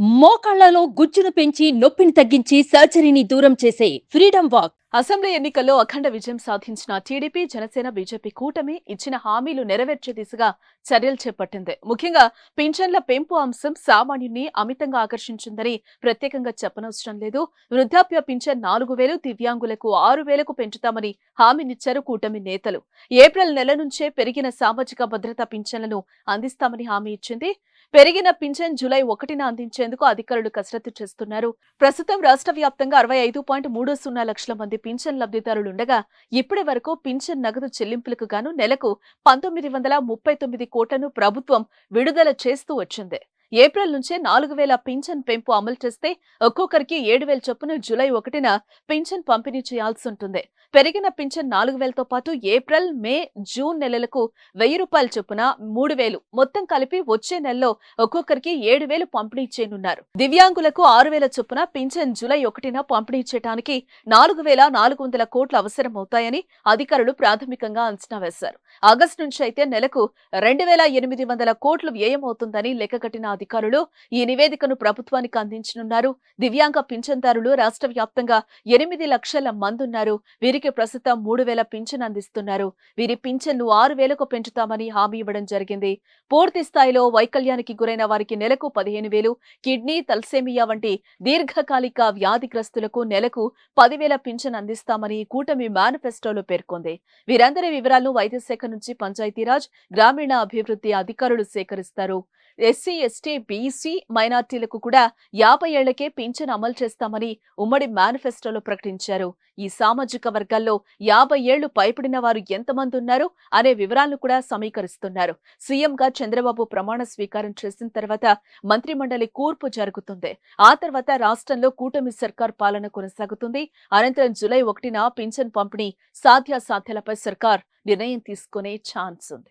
మోకాళ్ళలో గుజ్జును పెంచి నొప్పిని తగ్గించి సర్జరీని దూరం చేసే ఫ్రీడమ్ వాక్. అసెంబ్లీ ఎన్నికల్లో అఖండ విజయం సాధించిన టీడీపీ జనసేన బీజేపీ కూటమి ఇచ్చిన హామీలు నెరవేర్చే దిశగా చర్యలు చేపట్టింది. ముఖ్యంగా పింఛన్ల పెంపు అంశం సామాన్యుని అమితంగా ఆకర్షించిందని ప్రత్యేకంగా చెప్పనవసరం లేదు. వృద్ధాప్య పింఛన్ నాలుగు వేలు దివ్యాంగులకు ఆరు వేలకు పెంచుతామని హామీనిచ్చారు కూటమి నేతలు. ఏప్రిల్ నెల నుంచే పెరిగిన సామాజిక భద్రత పింఛన్లను అందిస్తామని హామీ ఇచ్చింది. పెరిగిన పింఛన్ జూలై ఒకటిన అందించేందుకు అధికారులు కసరత్తు చేస్తున్నారు. ప్రస్తుతం రాష్ట్ర వ్యాప్తంగా అరవై ఐదు పాయింట్ మూడు సున్నా లక్షల మంది పింఛన్ లబ్ధిదారులుండగా ఇప్పటి వరకు పింఛన్ నగదు చెల్లింపులకు గాను నెలకు పంతొమ్మిది వందల ముప్పై తొమ్మిది కోట్లను ప్రభుత్వం విడుదల చేస్తూ వచ్చింది. ఏప్రిల్ నుంచే నాలుగు వేల పింఛన్ పెంపు అమలు చేస్తే ఒక్కొక్కరికి ఏడు వేల చొప్పున జూలై ఒకటిన పింఛన్ పంపిణీ చేయాల్సి ఉంటుంది. పెరిగిన పింఛన్ నాలుగు వేలతో పాటు ఏప్రిల్ మే జూన్ నెలలకు వెయ్యి రూపాయల చొప్పున మూడు వేలు. మొత్తం కలిపి వచ్చే నెలలో ఒక్కొక్కరికి ఏడు వేలు పంపిణీ చేయనున్నారు. దివ్యాంగులకు ఆరు వేల చొప్పున పింఛన్ జూలై ఒకటిన పంపిణీ చేయడానికి నాలుగు వేల నాలుగు వందల కోట్లు అవసరం అవుతాయని అధికారులు ప్రాథమికంగా అంచనా వేశారు. ఆగస్టు నుంచి అయితే నెలకు రెండు వేల ఎనిమిది వందల కోట్లు వ్యయం అవుతుందని లెక్కగట్టిన అధికారులు ఈ నివేదికను ప్రభుత్వానికి అందించనున్నారు. దివ్యాంగ పింఛన్దారులు రాష్ట్ర వ్యాప్తంగా ఎనిమిది లక్షల మంది ఉన్నారు వీరికి ప్రస్తుతం మూడు వేల పింఛన్ అందిస్తున్నారు. వీరి పింఛన్ను ఆరు వేలకు పెంచుతామని హామీ ఇవ్వడం జరిగింది. పూర్తి స్థాయిలో వైకల్యానికి గురైన వారికి నెలకు పదిహేను వేలు కిడ్నీ తల్సేమియా వంటి దీర్ఘకాలిక వ్యాధిగ్రస్తులకు నెలకు పదివేల పింఛన్ అందిస్తామని కూటమి మేనిఫెస్టోలో పేర్కొంది. వీరందరి వివరాలను వైద్య శాఖ నుంచి పంచాయతీరాజ్ గ్రామీణ అభివృద్ధి అధికారులు సేకరిస్తారు. ఎస్సీ ఎస్టీ బీసీ మైనార్టీలకు కూడా యాభై ఏళ్ళకే పింఛన్ అమలు చేస్తామని ఉమ్మడి మేనిఫెస్టోలో ప్రకటించారు. ఈ సామాజిక వర్గాల్లో యాభై ఏళ్ళు పైపడిన వారు ఎంతమంది ఉన్నారు అనే వివరాలను కూడా సమీకరిస్తున్నారు. సీఎంగా చంద్రబాబు ప్రమాణ స్వీకారం చేసిన తర్వాత మంత్రిమండలి కూర్పు జరుగుతుంది. ఆ తర్వాత రాష్ట్రంలో కూటమి సర్కార్ పాలన కొనసాగుతుంది. అనంతరం జూలై ఒకటిన పింఛన్ పంపిణీ సాధ్యాసాధ్యాలపై సర్కార్ నిర్ణయం తీసుకునే ఛాన్స్ ఉంది.